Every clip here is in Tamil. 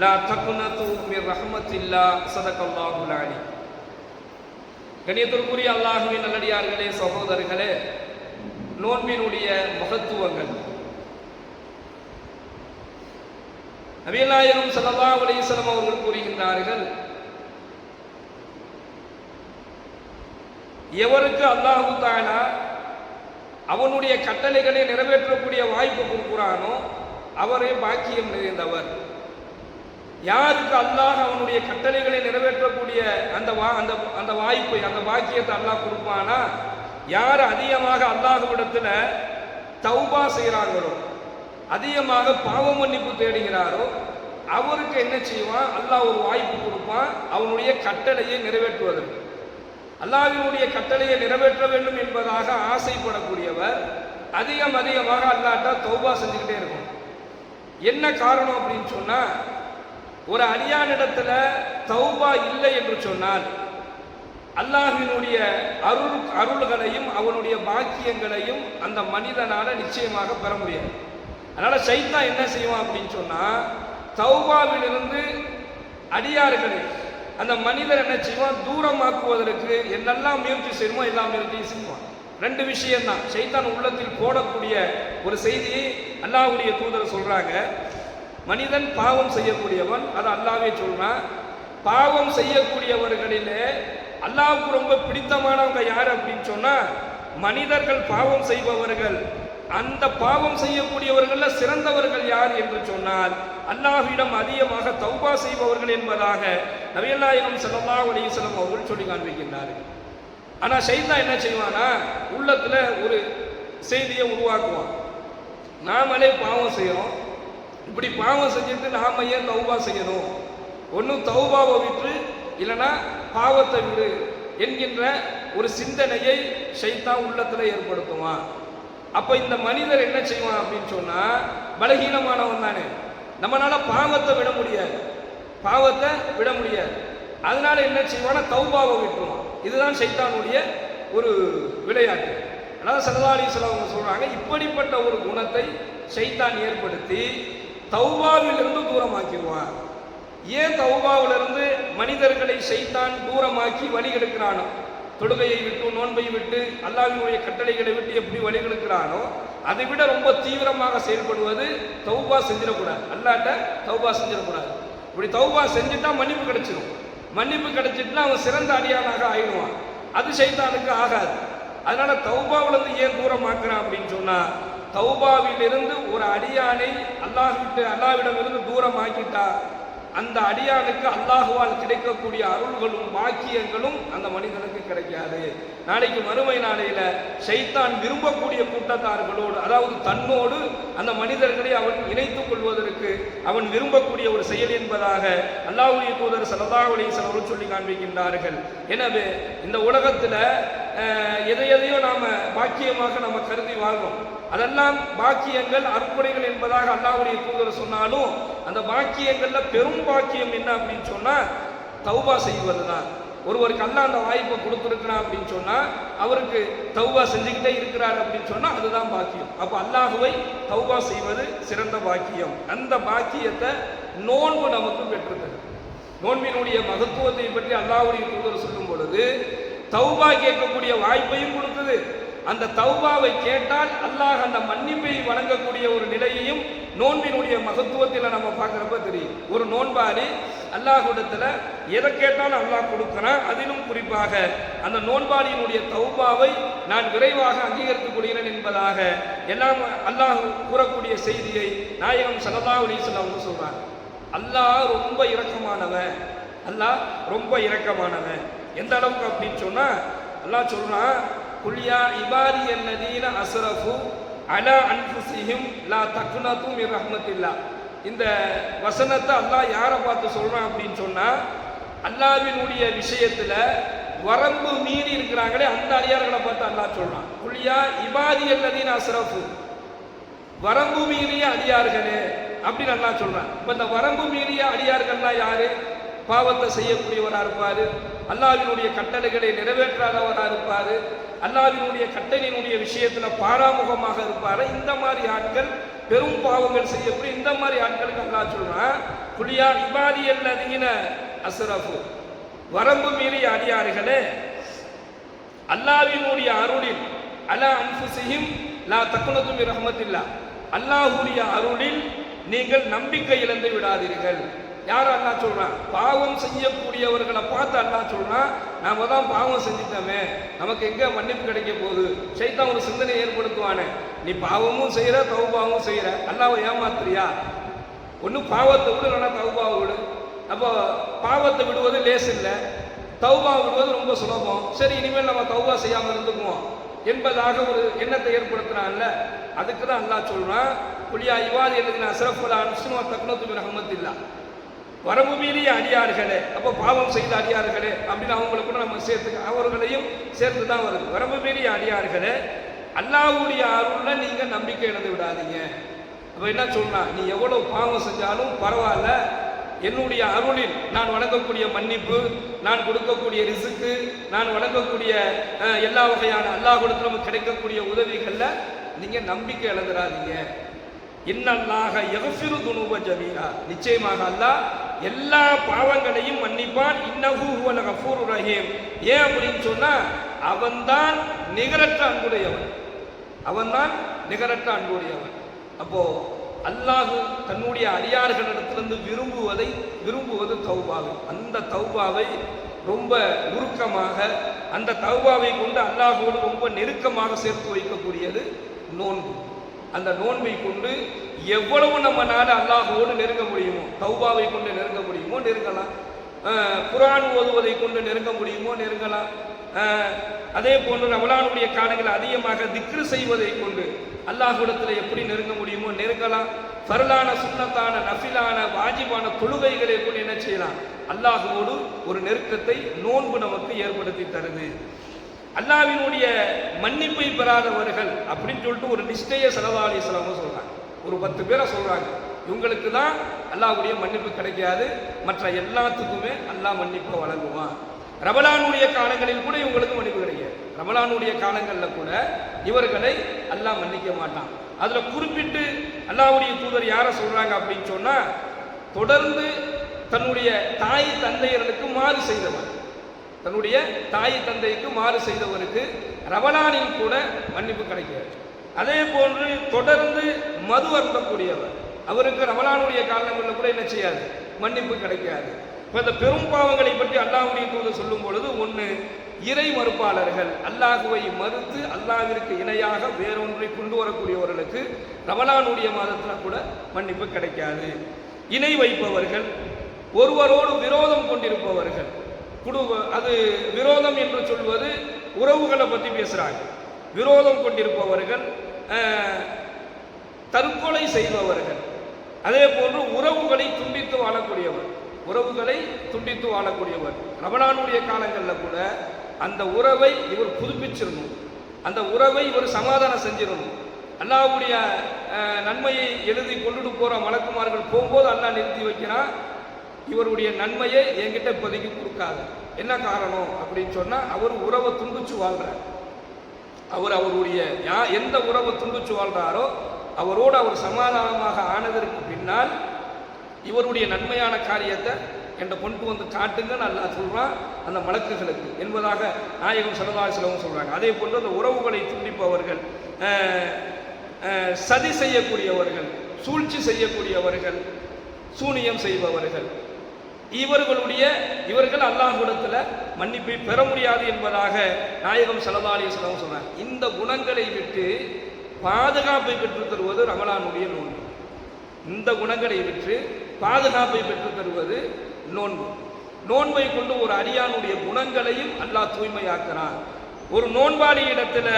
லா தக்குனத்து மிர் ரஹமத்தில்லா சதகல்லாஹுல் அலி கணியத்திற்குரிய அல்லாஹுவின் நல்லடியார்களே சகோதரர்களே நோன்பினுடைய மகத்துவங்கள். நபியலாயிரம் சல்லா அலிசலம் அவர்கள் கூறுகின்றார்கள் எவருக்கு அல்லாஹு தானா அவனுடைய கட்டளைகளை நிறைவேற்றக்கூடிய வாய்ப்பு கொடுக்குறானோ அவரே பாக்கியம் நிறைந்தவர். யாருக்கு அல்லாஹ் அவனுடைய கட்டளைகளை நிறைவேற்றக்கூடிய அந்த வா அந்த அந்த வாய்ப்பை அந்த பாக்கியத்தை அல்லாஹ் கொடுப்பானா? யார் அதிகமாக அல்லாஹுவிடத்துல தௌபா செய்கிறாங்களோ அதிகமாக பாவ மன்னிப்பு தேடுகிறாரோ அவருக்கு என்ன செய்வான்? அல்லாஹ் ஒரு வாய்ப்பு கொடுப்பான் அவனுடைய கட்டளையை நிறைவேற்றுவதற்கு. அல்லாஹினுடைய கட்டளையை நிறைவேற்ற வேண்டும் என்பதாக ஆசைப்படக்கூடியவர் அதிகம் அதிகமாக அல்லாட்டா தௌபா செஞ்சுக்கிட்டே இருக்கும் என்ன காரணம் அப்படின்னு சொன்னால் ஒரு அடியானிடத்துல தௌபா இல்லை என்று சொன்னால் அல்லாஹினுடைய அருள் அருள்களையும் அவனுடைய பாக்கியங்களையும் அந்த மனிதனால நிச்சயமாக பெற முடியாது. அதனால சைத்தா என்ன செய்வான் அப்படின்னு சொன்னா தௌபாவிலிருந்து அடியார்களை அந்த மனிதர் என்ன செய்வான்? தூரமாக்குவதற்கு என்னெல்லாம் முயற்சி செய்யணுமோ எல்லா முயற்சியும் செய்வான். ரெண்டு விஷயம் தான் சைத்தான் உள்ளத்தில் போடக்கூடிய ஒரு செய்தியை அல்லாஹுடைய தூதர் சொல்றாங்க. மனிதன் பாவம் செய்யக்கூடியவன் அது அல்லாவே சொல்றான் பாவம் செய்யக்கூடியவர்களிலே அல்லாவுக்கு ரொம்ப பிடித்தமானவங்க யார் அப்படின்னு சொன்னா மனிதர்கள் பாவம் செய்பவர்கள். அந்த பாவம் செய்யக்கூடியவர்களில் சிறந்தவர்கள் யார் என்று சொன்னால் அல்லாஹ்விடம் அதிகமாக தௌபா செய்பவர்கள் என்பதாக நவீனாயகம் செல்லல்லா அலிசலம் அவர்கள் சொல்லி காண்பிக்கின்றார்கள் ஆனால் ஷைதா என்ன செய்வானா உள்ளத்தில் ஒரு செய்தியை உருவாக்குவான். நாமளே பாவம் செய்கிறோம் இப்படி பாவம் செஞ்சுட்டு நாம ஏன் தௌபா செய்யணும்? ஒன்றும் தௌபாவை விட்டு இல்லைன்னா பாவத்தை விடு என்கின்ற ஒரு சிந்தனையை ஷைத்தான் உள்ளத்தில் ஏற்படுத்துவான். அப்போ இந்த மனிதர் என்ன செய்வான் அப்படின்னு சொன்னால் பலகீனமானவன் தானே. நம்மளால பாவத்தை விட முடியாது. பாவத்தை விட முடியாது. அதனால என்ன செய்வானா தௌபாவை விட்டுருவான். இதுதான் சைத்தானுடைய ஒரு விளையாட்டு. அதாவது சரதாலி அவங்க சொல்கிறாங்க இப்படிப்பட்ட ஒரு குணத்தை சைத்தான் ஏற்படுத்தி தௌபாவிலிருந்து தூரமாக்கிடுவான். ஏன் தௌபாவிலிருந்து மனிதர்களை செய்தான் தூரமாக்கி வழி எடுக்கிறானோ? தொழுகையை விட்டு நோன்பை விட்டு அல்லாவினுடைய கட்டளைகளை விட்டு எப்படி வழிகெடுக்கிறானோ அதை விட ரொம்ப தீவிரமாக செயல்படுவது தௌபா செஞ்சிடக்கூடாது. அல்லாட்ட தௌபா செஞ்சிடக்கூடாது. இப்படி தௌபா செஞ்சுட்டா மன்னிப்பு கிடைச்சிடும் மன்னிப்பு கிடைச்சிட்டுனா அவன் சிறந்த அடியானாக ஆயிடுவான். அது சைத்தானுக்கு ஆகாது. அதனால தௌபாவிலிருந்து ஏன் தூரமாக்குறான் அப்படின்னு சொன்னா தௌபாவிலிருந்து ஒரு அடியானை அல்லாஹ் விட்டு அல்லாவிடம் இருந்து அந்த அடியானுக்கு அல்லாஹுவால் கிடைக்கக்கூடிய அருள்களும் பாக்கியங்களும் அந்த மனிதனுக்கு கிடைக்காது. நாளைக்கு மறுமை நாளையில சைத்தான் விரும்பக்கூடிய கூட்டத்தார்களோடு அதாவது தன்னோடு அந்த மனிதர்களை அவன் இணைத்துக் கொள்வதற்கு அவன் விரும்பக்கூடிய ஒரு செயல் என்பதாக அல்லாஹுடைய தூதர் சலதாவுடைய அலிசன் சொல்லி காண்பிக்கின்றார்கள். எனவே இந்த உலகத்துல எதை எதையோ நாம பாக்கியமாக நம்ம கருதி வாழ்றோம். அதெல்லாம் பாக்கியங்கள் அற்புடைகள் என்பதாக அல்லாவுடைய தூதர் சொன்னாலும் அந்த பாக்கியங்கள்ல பெரும் பாக்கியம் என்ன அப்படின்னு சொன்னா தௌபா செய்வது தான். ஒருவருக்கு அல்ல அந்த வாய்ப்பை கொடுத்துருக்கிறான் அப்படின்னு சொன்னா அவருக்கு தௌபா செஞ்சுக்கிட்டே இருக்கிறார் அப்படின்னு சொன்னா அதுதான் பாக்கியம். அப்ப அல்லாஹுவை தௌபா செய்வது சிறந்த பாக்கியம். அந்த பாக்கியத்தை நோன்பு நமக்கு பெற்றுத்தது நோன்பினுடைய மகத்துவத்தை பற்றி அல்லாஹுடைய தூதர் சொல்லும் பொழுது தௌபா கேட்கக்கூடிய வாய்ப்பையும் கொடுத்தது. அந்த தௌபாவை கேட்டால் அல்லாஹ் அந்த மன்னிப்பை வழங்கக்கூடிய ஒரு நிலையையும் நோன்பினுடைய மகத்துவத்தில் நம்ம பார்க்குறப்ப தெரியும். ஒரு நோன்பாளி அல்லாஹுடத்தில் எதை கேட்டாலும் அல்லாஹ் கொடுக்குறான். அதிலும் குறிப்பாக அந்த நோன்பாளியினுடைய தௌபாவை நான் விரைவாக அங்கீகரித்துக் கொள்கிறேன் என்பதாக எல்லாம் அல்லாஹ் கூறக்கூடிய செய்தியை நாயகம் சல்லா அலிஸ்லாம் அவங்க சொல்கிறாங்க அல்லாஹ் ரொம்ப இரக்கமானவன். அல்லாஹ் ரொம்ப இரக்கமானவன். எந்த அளவுக்கு அப்படின்னு சொன்னால் எல்லாம் சொல்கிறான் குல்யா இபாரி என்னதீன அசரஃபு அலா அன்ஃபுசிஹிம் லா தக்குனத்தும் மிர் ரஹ்மத்தில்லா. இந்த வசனத்தை அல்லாஹ் யாரை பார்த்து சொல்கிறான் அப்படின்னு சொன்னால் அல்லாவினுடைய விஷயத்தில் வரம்பு மீறி இருக்கிறாங்களே அந்த அடியார்களை பார்த்து அல்லாஹ் சொல்கிறான் குளியா இபாதி அல்லதீன் அசரஃபு வரம்பு மீறிய அடியார்களே அப்படின்னு அல்லாஹ் சொல்கிறான் இப்போ இந்த வரம்பு மீறிய அடியார்கள்லாம் யார்? பாவத்தை செய்யக்கூடியவராக இருப்பார். அல்லாவினுடைய கட்டளைகளை நிறைவேற்றாதவரா இருப்பார். அல்லாவினுடைய கட்டளையினுடைய விஷயத்துல பாராமுகமாக இருப்பார். இந்த மாதிரி ஆட்கள் பெரும் பாவங்கள் செய்யக்கூடிய இந்த மாதிரி ஆட்களுக்கு அல்லா சொல்றான் புளியா இபாதி அல்லதீன அஸ்ரஃபு. வரம்பு மீறிய அடியார்களே அல்லாவினுடைய அருளில் அலா அன்புசியும் லா தக்குனதும் மின் ரஹ்மத்தில்லா அல்லாஹ்வுடைய அருளில் நீங்கள் நம்பிக்கை இழந்து விடாதீர்கள். யார் அண்ணா சொல்றான் பாவம் செய்யக்கூடியவர்களை பார்த்து அண்ணா சொல்றான் நாம தான் பாவம் செஞ்சிட்டோமே நமக்கு எங்க மன்னிப்பு கிடைக்க போகுது? சைத்தான் ஒரு சிந்தனை ஏற்படுத்துவானே. நீ பாவமும் செய்யற தௌபாவும் செய்யற அண்ணாவை ஏமாத்துறியா? ஒன்றும் பாவத்தை விடு இல்லைன்னா தவுபாவை விடு. அப்போ பாவத்தை விடுவது லேஸ் இல்லை. தௌபா விடுவது ரொம்ப சுலபம். சரி இனிமேல் நம்ம தௌபா செய்யாமல் இருந்துக்குவோம் என்பதாக ஒரு எண்ணத்தை ஏற்படுத்துறான்ல. அதுக்கு தான் அல்லா சொல்றான் புலியா இவாது எழுதின அசரஃபுல்லா அனுஷ்ணுவா தக்னத்து ரஹமத்தில்லா. வரம்பு மீறிய அடியார்களே. அப்போ பாவம் செய்த அடியார்களே அப்படின்னு அவங்களை கூட நம்ம சேர்த்து அவர்களையும் சேர்த்து தான் வருது. வரம்பு மீறிய அடியார்களே அல்லாவுடைய அருள்ல நீங்க நம்பிக்கை இழந்து விடாதீங்க. அப்ப என்ன சொல்லலாம் நீ எவ்வளவு பாவம் செஞ்சாலும் பரவாயில்ல. என்னுடைய அருளில் நான் வழங்கக்கூடிய மன்னிப்பு நான் கொடுக்கக்கூடிய ரிசுக்கு நான் வழங்கக்கூடிய எல்லா வகையான அல்லாஹ் கொடுத்து நமக்கு கிடைக்கக்கூடிய உதவிகளில் நீங்கள் நம்பிக்கை இழந்துடாதீங்க. இன்னல்லாக எகஃபிரு துணுவ ஜமீரா நிச்சயமாக அல்லாஹ் எல்லா பாவங்களையும் மன்னிப்பான். இன்னஹு ஹுவல் கஃபூர் ரஹீம். ஏன் அப்படின்னு சொன்னா அவன்தான் நிகரற்ற அன்புடையவன். அவன்தான் நிகரற்ற அன்புடையவன். அப்போ அல்லாஹு தன்னுடைய அடியார்களிடத்திலிருந்து விரும்புவதை விரும்புவது தௌபாவை. அந்த தௌபாவை ரொம்ப உருக்கமாக அந்த தௌபாவை கொண்டு அல்லாஹோடு ரொம்ப நெருக்கமாக சேர்த்து வைக்கக்கூடியது நோன்பு. அந்த நோன்பை கொண்டு எவ்வளவு நம்மனால அல்லாஹோடு நெருங்க முடியுமோ தௌபாவை கொண்டு நெருங்க முடியுமோ நெருங்கலாம். குரான் ஓதுவதை கொண்டு நெருங்க முடியுமோ நெருங்கலாம். அதே போன்று ரமலானுடைய காலங்களில் அதிகமாக திக்ரு செய்வதை கொண்டு அல்லாஹுடத்தில் எப்படி நெருங்க முடியுமோ நெருங்கலாம். பரலான சுண்ணத்தான நஃபிலான வாஜிபான தொழுகைகளை கொண்டு என்ன செய்யலாம்? அல்லாஹுவோடு ஒரு நெருக்கத்தை நோன்பு நமக்கு ஏற்படுத்தி தருது. அல்லாவினுடைய மன்னிப்பை பெறாதவர்கள் அப்படின்னு சொல்லிட்டு ஒரு நிஷ்டய செலவாளி செலவு சொல்றாங்க. ஒரு பத்து பேரை சொல்கிறாங்க இவங்களுக்கு தான் அல்லாஹ்வுடைய மன்னிப்பு கிடைக்காது. மற்ற எல்லாத்துக்குமே அல்லாஹ் மன்னிப்பை வழங்குவான். ரமலானுடைய காலங்களில் கூட இவங்களுக்கு மன்னிப்பு கிடைக்காது. ரமலானுடைய காலங்களில் கூட இவர்களை அல்லாஹ் மன்னிக்க மாட்டான். அதில் குறிப்பிட்டு அல்லாஹ்வுடைய தூதர் யாரை சொல்கிறாங்க அப்படின்னு சொன்னால் தொடர்ந்து தன்னுடைய தாய் தந்தையர்களுக்கு மாறு செய்தவர். தன்னுடைய தாய் தந்தைக்கு மாறு செய்தவருக்கு ரமலானில் கூட மன்னிப்பு கிடைக்காது. அதே போன்று தொடர்ந்து மது அருந்தக்கூடியவர். அவருக்கு ரமலானுடைய காரணங்களில் கூட என்ன செய்யாது? மன்னிப்பு கிடைக்காது. இப்போ இந்த பெரும் பாவங்களை பற்றி அல்லாஹுடைய தூது சொல்லும் பொழுது ஒன்று இறை மறுப்பாளர்கள் அல்லாஹுவை மறுத்து அல்லாஹிற்கு இணையாக வேறொன்றை கொண்டு வரக்கூடியவர்களுக்கு ரமலானுடைய மாதத்தில் கூட மன்னிப்பு கிடைக்காது. இணை வைப்பவர்கள் ஒருவரோடு விரோதம் கொண்டிருப்பவர்கள் குடும்ப அது விரோதம் என்று சொல்வது உறவுகளை பற்றி பேசுகிறாங்க விரோதம் கொண்டிருப்பவர்கள் தற்கொலை செய்பவர்கள். அதே போன்று உறவுகளை துண்டித்து வாழக்கூடியவர் உறவுகளை துண்டித்து வாழக்கூடியவர். ரமணானுடைய காலங்களில் கூட அந்த உறவை இவர் புதுப்பிச்சிடணும் அந்த உறவை இவர் சமாதானம் செஞ்சிடணும் அல்லாவுடைய நன்மையை எழுதி கொண்டுட்டு போகிற மலக்குமார்கள் போகும்போது அல்லா நிறுத்தி வைக்கிறான். இவருடைய நன்மையை என்கிட்ட இப்போதைக்கு கொடுக்காது. என்ன காரணம் அப்படின்னு சொன்னால் அவர் உறவை துண்டிச்சு வாழ்கிறார் அவர் அவருடைய யா எந்த உறவை துண்டிச்சு வாழ்றாரோ அவரோடு அவர் சமாதானமாக ஆனதற்கு பின்னால் இவருடைய நன்மையான காரியத்தை என்ற கொண்டு வந்து காட்டுங்க நல்லா சொல்கிறான் அந்த மலக்குகளுக்கு. என்பதாக நாயகம் சரதாசிலவும் சொல்கிறாங்க அதே போன்று அந்த உறவுகளை துண்டிப்பவர்கள் சதி செய்யக்கூடியவர்கள் சூழ்ச்சி செய்யக்கூடியவர்கள் சூனியம் செய்பவர்கள் இவர்களுடைய இவர்கள் அல்லாஹுடத்தில் மன்னிப்பை பெற முடியாது என்பதாக நாயகம் சல்லா அலிஸ்லாம் சொன்னார் இந்த குணங்களை விட்டு பாதுகாப்பை பெற்றுத் தருவது ரமலானுடைய நோன்பு. இந்த குணங்களை விற்று பாதுகாப்பை பெற்றுத் தருவது நோன்பு. நோன்பை கொண்டு ஒரு அரியானுடைய குணங்களையும் அல்லாஹ் தூய்மையாக்குறான். ஒரு நோன்பாளி இடத்துல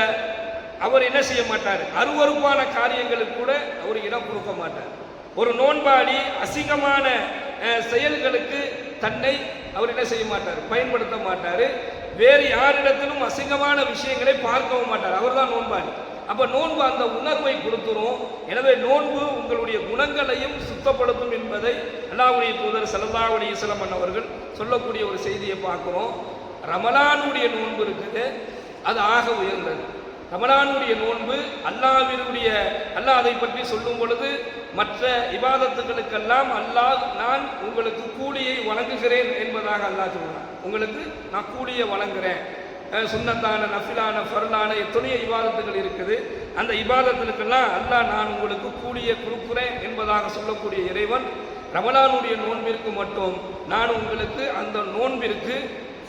அவர் என்ன செய்ய மாட்டார்? அருவறுப்பான காரியங்களுக்கு கூட அவர் இடம் கொடுக்க மாட்டார். ஒரு நோன்பாளி அசிங்கமான செயல்களுக்கு தன்னை அவர் என்ன செய்ய மாட்டார்? பயன்படுத்த மாட்டார். வேறு யாரிடத்திலும் அசிங்கமான விஷயங்களை பார்க்கவும் மாட்டார். அவர் தான் நோன்பாளி. அப்போ நோன்பு அந்த உணர்வை கொடுத்துரும். எனவே நோன்பு உங்களுடைய குணங்களையும் சுத்தப்படுத்தும் என்பதை அல்லாவுடைய தூதர் சல்லா அலிஸ்லாம் அவர்கள் சொல்லக்கூடிய ஒரு செய்தியை பார்க்குறோம். ரமலானுடைய நோன்பு இருக்குது. அது ஆக உயர்ந்தது. ரமலானுடைய நோன்பு அல்லாவினுடைய அல்லாஹ் அதை பற்றி சொல்லும் பொழுது மற்ற இபாதத்துகளுக்கெல்லாம் அல்லாஹ் நான் உங்களுக்கு கூலியை வழங்குகிறேன் என்பதாக அல்லாஹ் சொல்கிறான் உங்களுக்கு நான் கூலியை வழங்குறேன். சுண்ணத்தான நஃபிலான ஃபர்லான எத்தனையோ இபாதத்துகள் இருக்குது. அந்த இபாதத்துகளுக்கெல்லாம் அல்லாஹ் நான் உங்களுக்கு கூலியை கொடுக்குறேன் என்பதாக சொல்லக்கூடிய இறைவன் ரமலானுடைய நோன்பிற்கு மட்டும் நான் உங்களுக்கு அந்த நோன்பிற்கு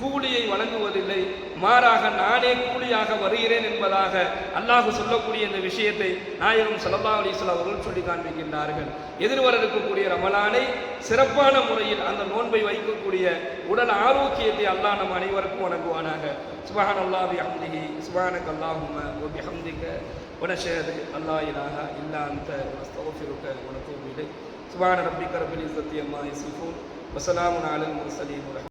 கூலியை வழங்குவதில்லை மாறாக நானே கூலியாக வருகிறேன் என்பதாக அல்லாஹ் சொல்லக்கூடிய இந்த விஷயத்தை நாயகம் சல்லா அலிஸ்லாம் அவர்கள் சொல்லி காண்பிக்கின்றார்கள் எதிர்வர இருக்கக்கூடிய ரமலானை சிறப்பான முறையில் அந்த நோன்பை வைக்கக்கூடிய உடல் ஆரோக்கியத்தை அல்லாஹ் நம் அனைவருக்கும் வணங்குவானாக சுபஹான் அல்லாஹ் பிஹம்திஹி சுபஹானக் அல்லாஹும்ம வ பிஹம்திக ونشهد أن لا إله إلا أنت ونستغفرك ونتوب إليك سبحان ربك رب العزة عما يصفون وسلام على المرسلين